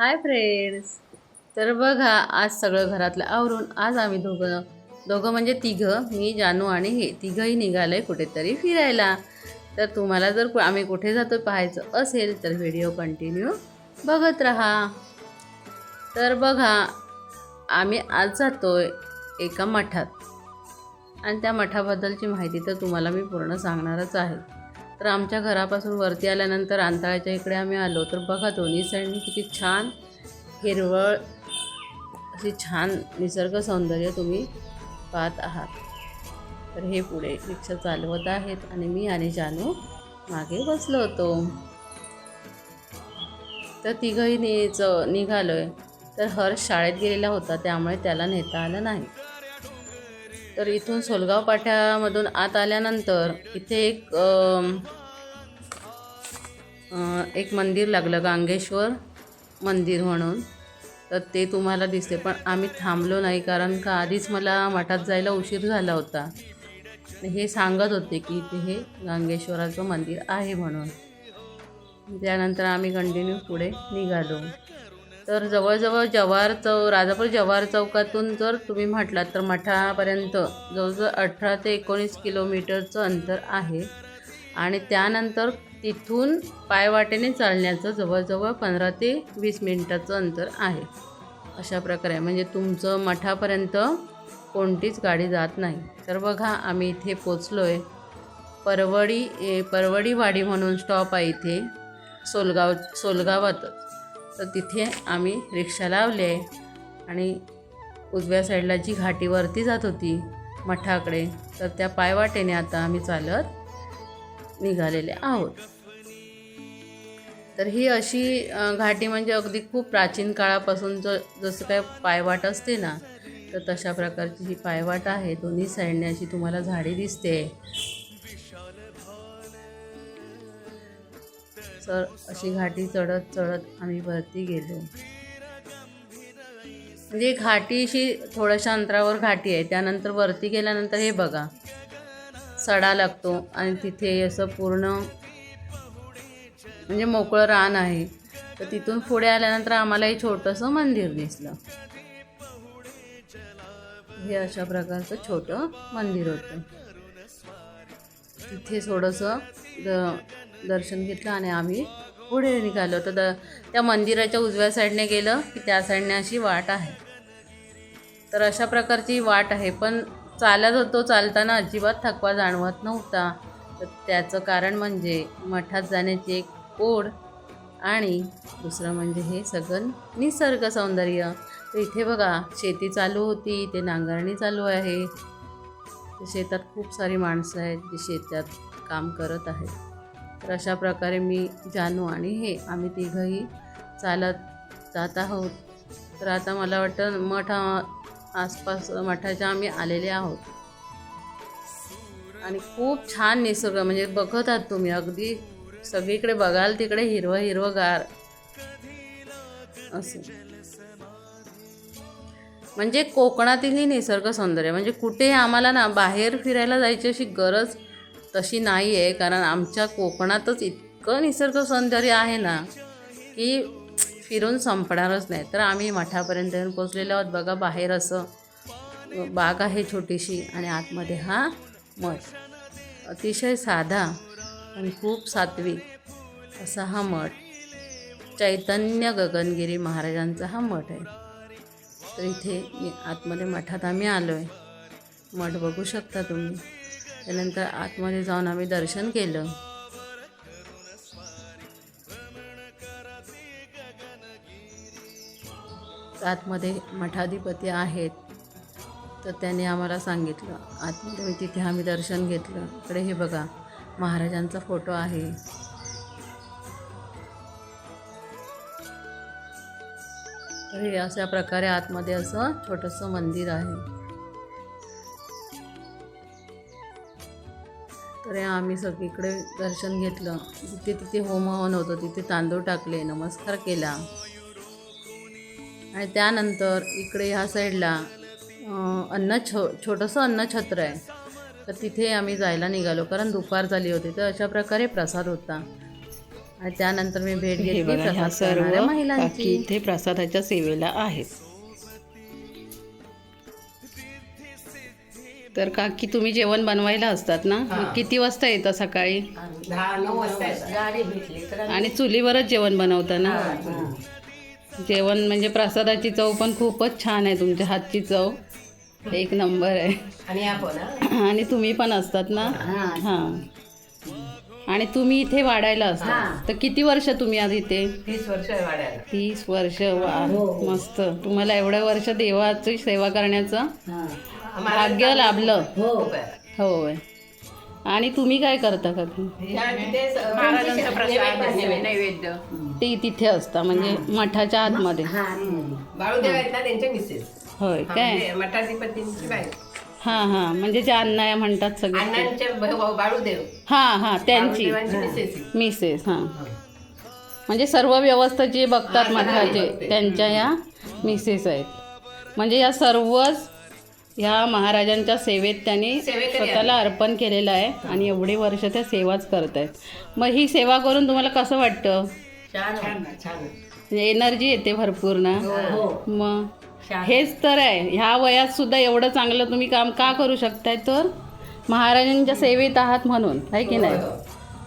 Hi friends. तर बघा आज सगळं घरातलं आवरून आज आम्ही दोघं दोघं म्हणजे तिघं मी जानू आणि हे तिघंही निघालं आहे कुठेतरी फिरायला. तर तुम्हाला जर कु- आम्ही कुठे जातो पाहायचं असेल तर व्हिडिओ कंटिन्यू बघत राहा. तर बघा आम्ही आज जातो आहे एका मठात. आणि त्या मठाबद्दलची माहिती तर तुम्हाला मी पूर्ण सांगणारच आहे. तर आमच्या घरापासून वरती आल्यानंतर अंतळाच्या इकडे आम्ही आलो. तर बघा दोन्ही साईडनी किती छान हिरवळ अशी छान निसर्ग सौंदर्य तुम्ही पाहत आहात. तर हे पुढे रिक्षा चालवत आहेत आणि मी आणि जानू मागे बसलो होतो. तर तिघंही निच निघालो आहे तर हर्ष शाळेत गेलेला होता त्यामुळे त्याला नेता आलं नाही. तर इथून सोलगाव पाठ्यामधून आत आल्यानंतर इथे एक आ, एक मंदिर लागलं गांगेश्वर मंदिर म्हणून. तर ते तुम्हाला दिसते पण आम्ही थांबलो नाही कारण का आधीच मला मठात जायला उशीर झाला होता. हे सांगत होते की इथे हे गांगेश्वराचं मंदिर आहे म्हणून. त्यानंतर आम्ही कंटिन्यू पुढे निघालो. तर जवळजवळ जव्हार चौ राजापूर जव्हार चौकातून जर तुम्ही म्हटलात तर मठापर्यंत जवळजवळ अठरा ते एकोणीस किलोमीटरचं अंतर आहे. आणि त्यानंतर तिथून पायवाटेने चालण्याचं जवळजवळ पंधरा ते वीस मिनटाचं अंतर आहे. अशा प्रकारे म्हणजे तुमचं मठापर्यंत कोणतीच गाडी जात नाही. तर बघा आम्ही इथे पोचलो आहे परवडी ए, परवडीवाडी म्हणून स्टॉप आहे इथे. सोलगाव सोलगावातच तर तिथे आम्ही रिक्षा लावले आहे आणि उजव्या साईडला जी घाटीवरती जात होती मठाकडे तर त्या पायवाटेने आता आम्ही चालत निघालेले आहोत. तर ही अशी घाटी म्हणजे अगदी खूप प्राचीन काळापासून ज जसं काय पायवाट असते ना तर तशा प्रकारची ही पायवाट आहे. दोन्ही साईडने अशी तुम्हाला झाडी दिसते. तर अशी घाटी चढत चढत आम्ही वरती गेलो. म्हणजे घाटीशी थोड्याशा अंतरावर घाटी आहे. त्यानंतर वरती गेल्यानंतर हे बघा सडा लागतो आणि तिथे असं पूर्ण म्हणजे मोकळं रान आहे. तर तिथून पुढे आल्यानंतर आम्हाला हे छोटंसं मंदिर दिसलं. हे अशा प्रकारचं छोटं मंदिर होतं. तिथे थोडंसं दर्शन घेतलं आणि आम्ही पुढे निघालो. तर द त्या मंदिराच्या उजव्या साईडने गेलं की त्या साईडने अशी वाट आहे. तर अशा प्रकारची वाट आहे. पण चालत होतो चालताना अजिबात थकवा जाणवत नव्हता. तर त्याचं कारण म्हणजे मठात जाण्याची एक ओढ आणि दुसरं म्हणजे हे सगळं निसर्ग सौंदर्य. तर इथे बघा शेती चालू होती ते नांगरणी चालू आहे. तर शेतात खूप सारी माणसं आहेत जी शेतात काम करत आहेत. तर अशा प्रकारे मी जानू आणि हे आम्ही तिघंही चालत जात आहोत. तर आता मला वाटतं मठ आसपास मठाच्या आम्ही आलेले आहोत. आणि खूप छान निसर्ग म्हणजे बघत आहात तुम्ही अगदी सगळीकडे बघाल तिकडे हिरवं हिरवंगार. असं. म्हणजे कोकणातीलही निसर्ग सौंदर्य म्हणजे कुठे आम्हाला ना बाहेर फिरायला जायची अशी गरज तशी नाही आहे कारण आमच्या कोकणातच इतकं निसर्ग सौंदर्य आहे ना की फिरून संपणारच नाही. तर आम्ही मठापर्यंत येऊन पोचलेलो आहोत. बघा बाहेर असं बाग आहे छोटीशी आणि आतमध्ये हा मठ. अतिशय साधा आणि खूप सात्विक असा हा मठ. चैतन्य गगनगिरी महाराजांचा हा मठ आहे. तर इथे आतमध्ये मठात आम्ही आलो आहे मठ बघू शकता तुम्ही. त्यानंतर आतमध्ये जाऊन आम्ही दर्शन केलं. आतमध्ये मठाधिपती आहेत. तर त्याने आम्हाला सांगितलं आतमध्ये मी तिथे आम्ही दर्शन घेतलं. इकडे हे बघा महाराजांचा फोटो आहे. तर हे अशा प्रकारे आतमध्ये असं छोटंसं मंदिर आहे. तर हे आम्ही सगळीकडे दर्शन घेतलं. जिथे तिथे होम हवन होतं तिथे तांदूळ टाकले नमस्कार केला. आणि त्यानंतर इकडे ह्या साईडला अन्न छो छोटंसं अन्नछत्र आहे. तर तिथे आम्ही जायला निघालो कारण दुपार झाली होती तर अशा प्रकारे प्रसाद होता. आणि त्यानंतर मी भेट घेतली सर्व महिलांची. इथे प्रसादाच्या सेवेला आहेत. तर काकी तुम्ही जेवण बनवायला असतात ना? मग किती वाजता येतं सकाळी? दहा नऊ वाजता येतात. गाडी भेटली तर आणि चुलीवरच जेवण बनवता ना जेवण म्हणजे प्रसादाची चव पण खूपच छान आहे तुमच्या हातची चव. एक नंबर आहे. आणि आपण हा, आणि तुम्ही पण असतात ना? हां आणि तुम्ही इथे वाढायला असता. तर किती वर्ष तुम्ही आज इथे? तीस वर्ष आहे वाड्याला तीस वर्ष. वा मस्त. तुम्हाला एवढ्या वर्ष देवाची सेवा करण्याचं भाग्य लाभलं. आहे. होय. आणि तुम्ही काय करता का नैवेद्य. ते तिथे असता म्हणजे मठाच्या आतमध्ये. होय काय? म्हणजे हां हां म्हणजे ज्या अण्णा म्हणतात सगळे. ते. बाळूदेव. हां हां त्यांची. मिसेस हां. म्हणजे सर्व व्यवस्था जे बघतात मठाचे त्यांच्या या मिसेस आहेत. म्हणजे या सर्वच ह्या महाराजांच्या सेवेत त्यांनी स्वतःला अर्पण केलेलं आहे आणि एवढी वर्ष त्या सेवाच करत आहेत. मग ही सेवा करून तुम्हाला कसं वाटतं? छान छान छान म्हणजे एनर्जी येते भरपूर ना? हो. मग छान. हेच तर आहे. ह्या वयात सुद्धा एवढं चांगलं तुम्ही काम का करू शकताय? तर महाराजांच्या सेवेत आहात म्हणून आहे की नाही?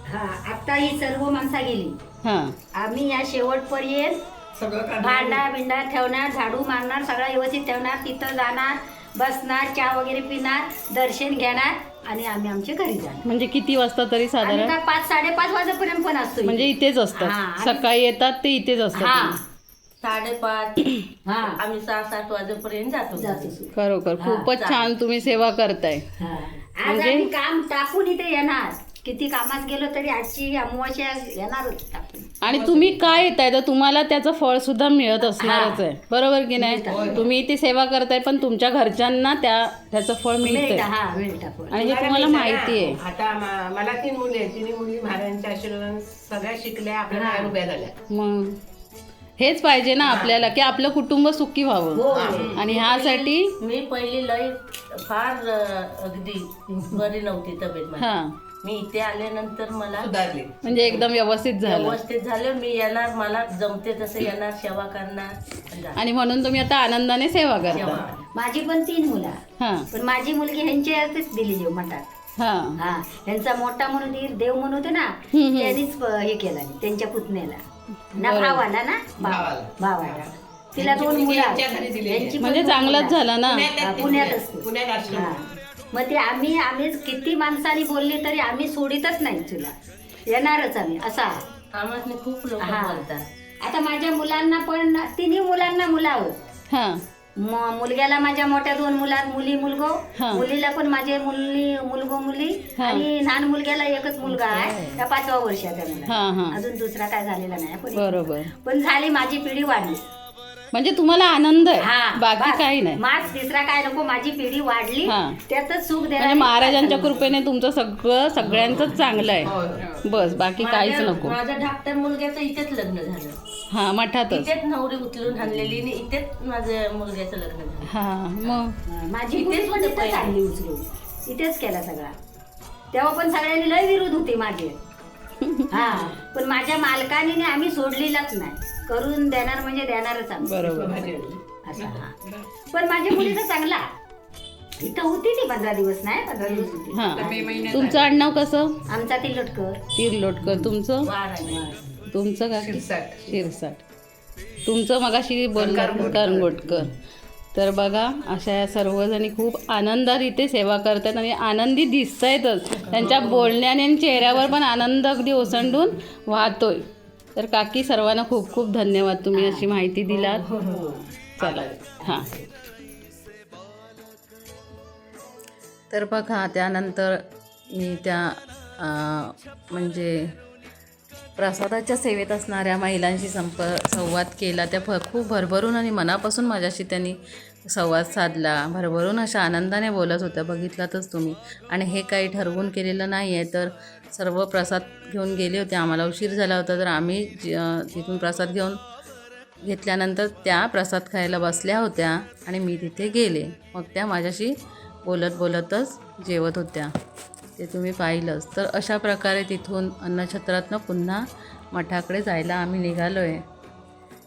हा. आता ही सर्व माणसा गेली. हां. आम्ही या शेवटपर्यंत. भांडा बिंडा ठेवणार झाडू मारणार सगळं व्यवस्थित ठेवणार तिथं जाणार बसणार चहा वगैरे पिणार दर्शन घेणार आणि आम्ही आमच्या घरी जाणार. म्हणजे किती वाजता तरी आम्ही साधारण काय पाच साडेपाच वाजेपर्यंत पण असतो म्हणजे इथे. इथेच हा, असतात सकाळी येतात ते इथेच हा. असतात साडेपाच हा. आम्ही सहा सात वाजेपर्यंत जातो. जातो. खरोखर खूपच छान तुम्ही सेवा करताय. हा. आज म्हणजे- आम्ही काम टाकून इथे येणार. किती कामात गेलो तरी आजची अमावस्या येणारच टाकून आणि तुम्ही काय येताय? तर तुम्हाला त्याचं फळ सुद्धा मिळत असणारच आहे. बरोबर की नाही? तुम्ही ती सेवा करताय पण तुमच्या घरच्यांना त्या त्याचं फळ हा टाकून आणि हे तुम्हाला माहिती आहे. आता म- मला तीन मुली आहेत तिन्ही मुली महाराजांच्या आशीर्वादाने सगळ्या शिकल्या आपल्या पायावर उभ्या झाल्या. मग? हेच पाहिजे ना आपल्याला की आपलं कुटुंब सुखी व्हावं. आणि ह्यासाठी मी पहिली लई फार अं, अगदी बरी नव्हती तब्येत माझी. हा. मी इथे आल्यानंतर मला सुधारली. म्हणजे एकदम व्यवस्थित झालं. व्यवस्थित झालं. मी येणार मला जमते तसं येणार सेवा करणार. आणि म्हणून तुम्ही आता आनंदाने सेवा करता. सेवा. माझी पण तीन मुलं. हा. पण माझी मुलगी ह्यांच्या यातच दिलेली हो मठात. हा. हा. त्यांचा मोठा म्हणून देव म्हणून होते ना हम्म. त्यांनीच प- हे केलं त्यांच्या पुतण्याला. ना बरोबर. भावाला ना? भावाला. भावाला. तिला दोन मुलं यांच्या आहेत. घरी दिलेली यांची पण म्हणजे दोन चांगलंच आहेत. झालं ना? पुण्यात हा, ते पुण्यात आश्रम. हा. मग ते आम्ही आम्ही किती माणसांनी बोलले तरी आम्ही सोडितच नाही तुला. येणारच आम्ही असा आम्हाला खूप लोक हा. बोलतात. आता माझ्या मुलांना पण तिन्ही मुलांना मुलं आहोत. हा. म- मुलग्याला माझ्या मोठ्या दोन मुलात मुली मुलगो. हा. मुलीला पण माझे मुली मुलगो मुली. हा. आणि लहान मुलग्याला एकच मुलगा आहे. त्या पाचव्या वर्षाचा हा हा. अजून दुसरा काय झालेला नाही. पण बरोबर. पण झाली माझी पिढी वाढली. म्हणजे तुम्हाला आनंद आहे. हा बाकी. काही नाही. माझ तिसरा काय नको माझी पिढी वाढली. हा. त्यातच सुख म्हणजे देणार महाराजांच्या कृपेने तुमचं सगळं सगळ्यांचंच चांगलं आहे. हो. बस बाकी काहीच माझ्या- नको. माझं डॉक्टर मुलग्याचं इथेच लग्न झालं. हा मठातच. इथेच नवरी उचलून आणलेली आणि इथेच माझ्या मुलग्याचं लग्न झालं. हा मग? माझी इथेच पहिले. आणली उचलून. इथेच केला सगळा. तेव्हा पण सगळ्यांनी लय विरोध होते माझे हा पण माझ्या मालकाने आम्ही सोडलेलाच नाही. करून देणार म्हणजे देणारच आम्ही. बरोबर. असा हा. पण माझ्या मुलीचा चांगला. इथं होती ती पंधरा दिवस नाही? पंधरा दिवस होती. हा. तुमचं आडनाव कसं? आमचा ती लटकर. तिरलोटकर तुमचं? तुमचं का? शिरसाट. शिरसाट. तुमचं मगाशी बोलणार करंगोटकर तर बघा अशा या सर्वजणी खूप आनंदात इथे सेवा करतात आणि आनंदी दिसत आहेतच त्यांच्या बोलण्याने आणि चेहऱ्यावर पण आनंद अगदी ओसंडून वाहतोय. तर काकी सर्वांना खूप खूप धन्यवाद तुम्ही अशी माहिती दिलात. चला. हां. तर बघा त्यानंतर मी त्या म्हणजे प्रसादाच्या सेवेत असणाऱ्या महिलांशी संप संवाद केला. त्या भ खूप भरभरून आणि मनापासून माझ्याशी त्यांनी संवाद साधला. भरभरून अशा आनंदाने बोलत होत्या. बघितलातच तुम्ही. आणि हे काही ठरवून केलेलं नाही आहे तर सर्व प्रसाद घेऊन गेले होते. आम्हाला उशीर झाला होता. तर आम्ही तिथून प्रसाद घेऊन घेतल्यानंतर त्या प्रसाद खायला बसल्या होत्या आणि मी तिथे गेले. मग त्या माझ्याशी बोलत बोलतच जेवत होत्या. ते तुम्ही पाहिलंच. तर अशा प्रकारे तिथून अन्नछत्रातनं पुन्हा मठाकडे जायला आम्ही निघालो आहे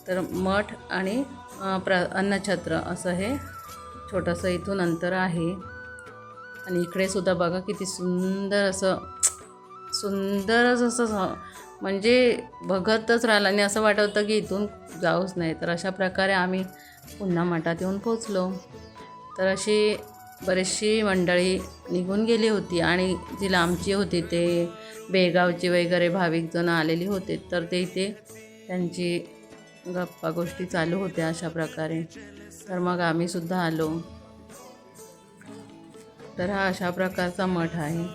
तर मठ आणि प्र अन्नछत्र असं हे छोटंसं इथून अंतर आहे. आणि इकडे सुद्धा बघा किती सुंदर असं सुंदरच असं म्हणजे बघतच राहिलं. आणि असं वाटत होतं की इथून जाऊच नाही. तर अशा प्रकारे आम्ही पुन्हा मठात येऊन पोचलो तर अशी बरीचशी मंडळी निघून गेली होती. आणि जी लांबची होती ते बेळगावची वगैरे भाविक जण आलेली होते. तर ते इथे त्यांची गप्पा गोष्टी चालू होत्या अशा प्रकारे. तर मग आम्हीसुद्धा आलो. तर हा अशा प्रकारचा मठ आहे.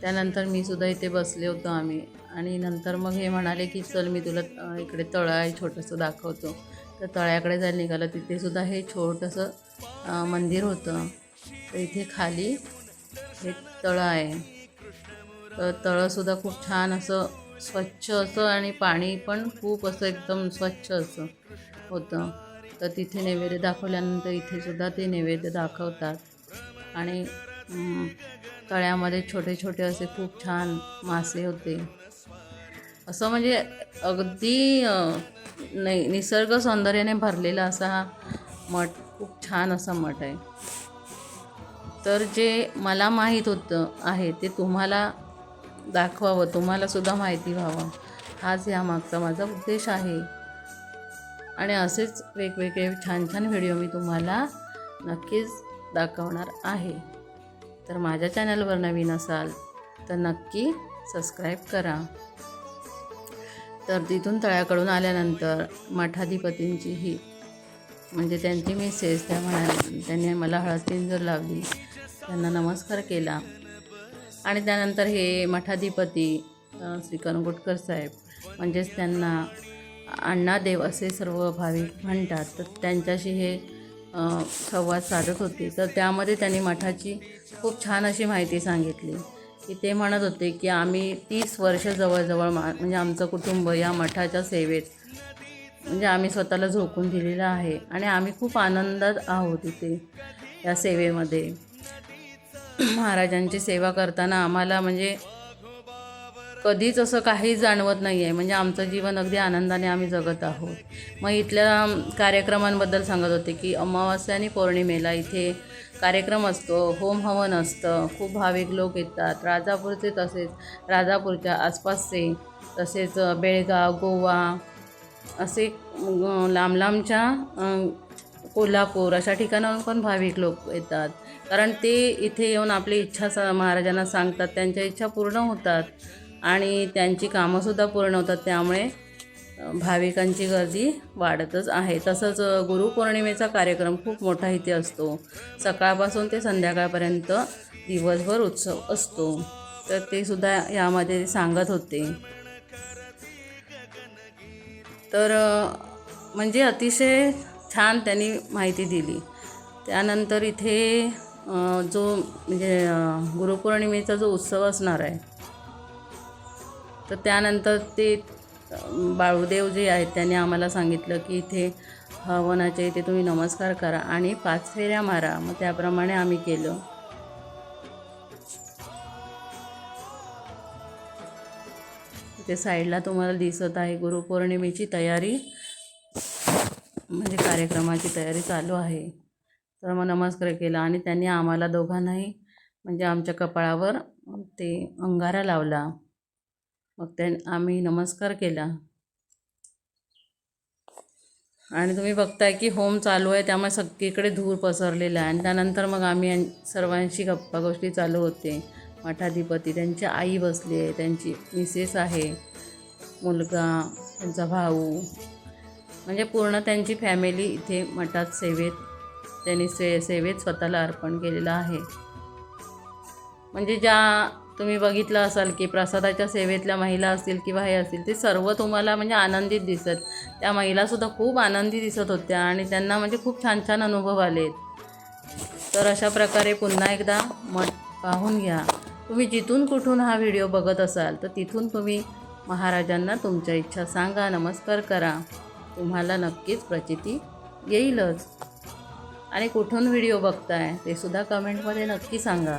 त्यानंतर मी सुद्धा इथे बसले होतो आम्ही. आणि नंतर मग हे म्हणाले की चल मी तुला इकडे तळं आहे छोटंसं दाखवतो. तर तळ्याकडे जायला निघालं. तिथे सुद्धा हे छोटंसं मंदिर होतं. तर इथे खाली हे तळं आहे. तर तळंसुद्धा खूप छान असं स्वच्छ असं आणि पाणी पण खूप असं एकदम स्वच्छ असं होतं. तर तिथे नैवेद्य दाखवल्यानंतर इथे सुद्धा ते नैवेद्य दाखवतात. आणि तळ्यामध्ये छोटे छोटे असे खूप छान मासे होते. असं म्हणजे अगदी अं, नै निसर्ग सौंदर्याने भरलेला असा हा मठ खूप छान असा मठ आहे. तर जे मला माहीत होतं आहे ते तुम्हाला दाखवावं तुम्हाला सुद्धा माहिती व्हावं. हाच यामागचा माझा उद्देश आहे. आणि असेच वेगवेगळे छान छान व्हिडिओ मी तुम्हाला नक्कीच दाखवणार आहे. तर माझ्या चॅनलवर नवीन असाल तर नक्की सबस्क्राईब करा. तर तिथून तळ्याकडून आल्यानंतर मठाधिपतींची ही म्हणजे त्यांची मिसेस त्या म्हणा त्यांनी मला हळद पिंजर लावली. त्यांना नमस्कार केला. आणि त्यानंतर हे मठाधिपती अ, श्री कनगोटकर साहेब म्हणजेच त्यांना अण्णादेव असे सर्व भाविक म्हणतात. तर त्यांच्याशी हे संवाद साधत होते. तर त्यामध्ये त्यांनी मठाची खूप छान अशी माहिती सांगितली. की ते म्हणत होते की आम्ही तीस वर्ष जवळजवळ मा म्हणजे आमचं कुटुंब या मठाच्या सेवेत म्हणजे आम्ही स्वतःला झोकून दिलेलं आहे. आणि आम्ही खूप आनंदात आहोत इथे या सेवेमध्ये. महाराजांची सेवा करताना आम्हाला म्हणजे कधीच असं काही जाणवत नाही आहे म्हणजे आमचं जीवन अगदी आनंदाने आम्ही जगत आहोत. मग इथल्या कार्यक्रमांबद्दल सांगत होते की अमावास्या आणि पौर्णिमेला इथे कार्यक्रम असतो होम हवन असतं खूप भाविक लोक येतात. राजापूरचे तसेच राजापूरच्या आसपासचे तसेच बेळगाव गोवा असे लांब लांबच्या कोल्हापूर अशा ठिकाणाहून पण भाविक लोक येतात. कारण ते इथे येऊन आपली इच्छा स महाराजांना सांगतात त्यांच्या इच्छा पूर्ण होतात आणि त्यांची कामंसुद्धा पूर्ण होतात. त्यामुळे भाविकांची गर्दी वाढतच आहे. तसंच गुरुपौर्णिमेचा कार्यक्रम खूप मोठा इथे असतो. सकाळपासून ते संध्याकाळपर्यंत दिवसभर उत्सव असतो. तर ते सुद्धा यामध्ये सांगत होते. तर म्हणजे अतिशय छान त्यांनी माहिती दिली. त्यानंतर इथे जो म्हणजे गुरुपौर्णिमेचा जो उत्सव असणार आहे तर त्यानंतर ते बाळूदेव जे आहेत त्यांनी आम्हाला सांगितलं की इथे हवनाच्या इथे तुम्ही नमस्कार करा आणि पाच फेऱ्या मारा. मग त्याप्रमाणे आम्ही केलं. ते साईडला तुम्हाला दिसत आहे गुरुपौर्णिमेची तयारी. म्हणजे कार्यक्रमाची तयारी चालू आहे. तर मग नमस्कार केला आणि त्यांनी आम्हाला दोघांनाही म्हणजे आमच्या कपाळावर ते अंगारा लावला. मग त्या आम्ही नमस्कार केला. आणि तुम्ही बघताय की होम चालू आहे त्यामुळे सगळीकडे धूर पसरलेला आहे. आणि त्यानंतर मग आम्ही सर्वांशी गप्पा गोष्टी चालू होते. मठाधिपती त्यांची आई बसली आहे त्यांची मिसेस आहे मुलगा त्यांचा भाऊ म्हणजे पूर्ण त्यांची फॅमिली इथे मठात सेवेत त्यांनी से सेवेत स्वतःला अर्पण केलेलं आहे. म्हणजे ज्या तुम्ही बघितलं असाल की प्रसादाच्या सेवेतल्या महिला असतील किंवा हे असतील ते सर्व तुम्हाला म्हणजे आनंदित दिसत. त्या महिलासुद्धा खूप आनंदी दिसत होत्या आणि त्यांना म्हणजे खूप छान छान अनुभव आले. तर अशा प्रकारे पुन्हा एकदा मठ पाहून घ्या. तुम्ही जिथून कुठून हा व्हिडिओ बघत असाल तर तिथून तुम्ही महाराजांना तुमच्या इच्छा सांगा नमस्कार करा. तुम्हाला नक्कीच प्रचिती येईलच. आणि कुठून व्हिडिओ बघताय ते सुद्धा कमेंटमध्ये नक्की सांगा.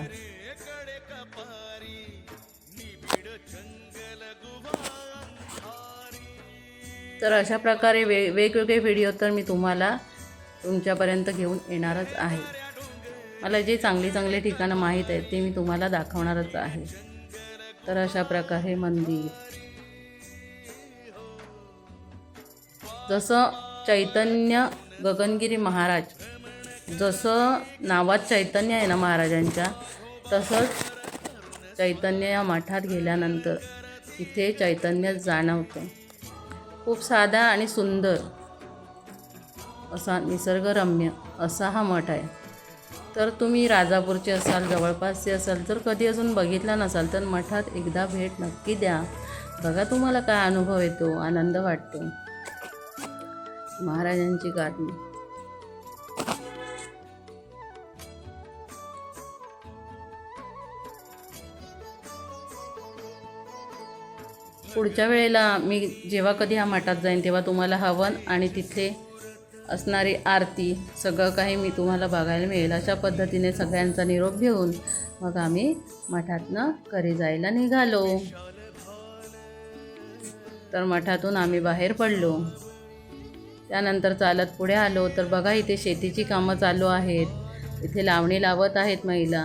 तर अशा प्रकारे वे वेगवेगळे व्हिडिओ तर मी तुम्हाला तुमच्यापर्यंत घेऊन येणारच आहे. मला जे चांगली चांगले ठिकाणं माहीत आहेत ते मी तुम्हाला दाखवणारच आहे. तर अशा प्रकारे मंदिर जसं चैतन्य गगनगिरी महाराज जसं नावात चैतन्य आहे ना महाराजांच्या तसंच चैतन्य या मठात गेल्यानंतर तिथे चैतन्य जाणवतं. खूप साधा आणि सुंदर असा निसर्गरम्य असा हा मठ आहे. तर तुम्ही राजापूरचे असाल जवळपासचे असाल तर कधी अजून बघितला नसाल तर मठात एकदा भेट नक्की द्या. बघा तुम्हाला काय अनुभव येतो आनंद वाटतो. महाराजांची गादी पुढच्या वेळेला मी जेव्हा कधी ह्या मठात जाईन तेव्हा तुम्हाला हवन आणि तिथले असणारी आरती सगळं काही मी तुम्हाला बघायला मिळेल. अशा पद्धतीने सगळ्यांचा निरोप घेऊन मग आम्ही मठातनं घरी जायला निघालो. तर मठातून आम्ही बाहेर पडलो. त्यानंतर चालत पुढे आलो. तर बघा इथे शेतीची कामं चालू आहेत. इथे लावणी लावत आहेत महिला.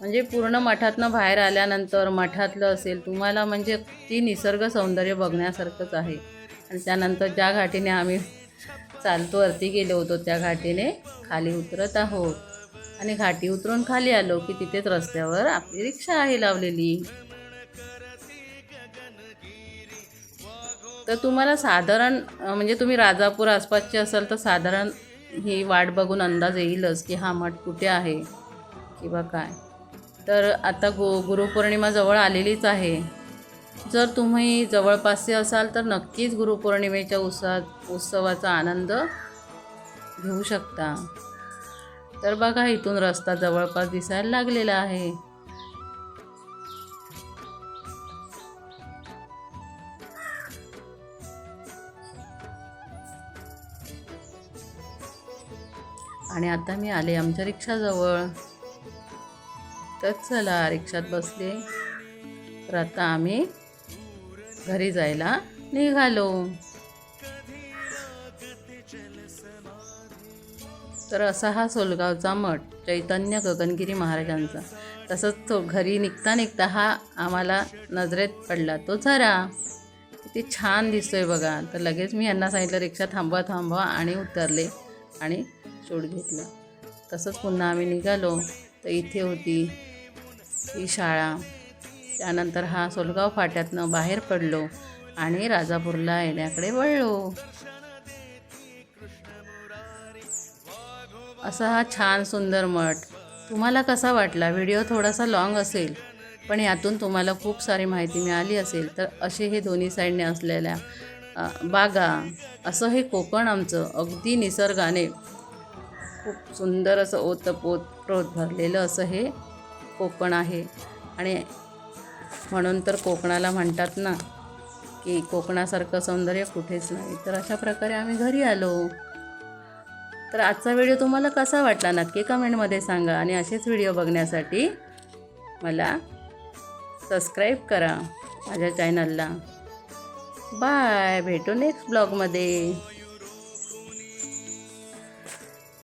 म्हणजे पूर्ण मठातनं बाहेर आल्यानंतर मठातलं असेल तुम्हाला म्हणजे ती निसर्ग सौंदर्य बघण्यासारखंच आहे. आणि त्यानंतर ज्या घाटीने आम्ही चालतो वरती गेलो होतो त्या घाटीने खाली उतरत आहोत. आणि घाटी उतरून खाली आलो की तिथेच रस्त्यावर आपली रिक्षा आहे लावलेली. तर तुम्हाला साधारण म्हणजे तुम्ही राजापूर आसपासचे असाल तर साधारण ही वाट बघून अंदाज येईलच की हा मठ कुठे आहे किंवा काय. तर आता गु गुरुपौर्णिमा जवळ आलेलीच आहे. जर तुम्ही जवळपासचे असाल तर नक्कीच गुरुपौर्णिमेच्या उत्सवात उत्सवाचा आनंद घेऊ शकता. तर बघा इथून रस्ता जवळपास दिसायला लागलेला आहे. आणि आता मी आले आमच्या रिक्षाजवळ. तर चला रिक्षात बसले. तर आता आम्ही घरी जायला निघालो. तर असा हा सोलगावचा मठ चैतन्य गगनगिरी महाराजांचा. तसंच तो घरी निघता निघता हा आम्हाला नजरेत पडला. तो झरा किती छान दिसतोय बघा. तर लगेच मी यांना सांगितलं रिक्षा थांबवा थांबवा आणि उतरले. आणि शोध घेतला. तसंच पुन्हा आम्ही निघालो. तर इथे होती ही शाळा. त्यानंतर हा सोलगाव फाट्यातनं बाहेर पडलो आणि राजापूरला येण्याकडे वळलो. असा हा छान सुंदर मठ. तुम्हाला कसा वाटला? व्हिडिओ थोडासा लॉंग असेल पण यातून तुम्हाला खूप सारी माहिती मिळाली असेल तर असे हे दोन्ही साईडने असलेल्या बागा असं हे कोकण आमचं अगदी निसर्गाने खूप सुंदर असं ओतपोत प्रोत भरलेलं असं हे कोकण आहे. आणि म्हणून तर कोकणाला म्हणतात ना की कोकणासारखं सौंदर्य कुठेच नाही. तर अशा प्रकारे आम्ही घरी आलो. तर आजचा व्हिडिओ तुम्हाला कसा वाटला नक्की कमेंटमध्ये सांगा आणि असेच व्हिडिओ बघण्यासाठी मला सबस्क्राईब करा माझ्या चॅनलला. बाय. भेटू नेक्स्ट ब्लॉगमध्ये.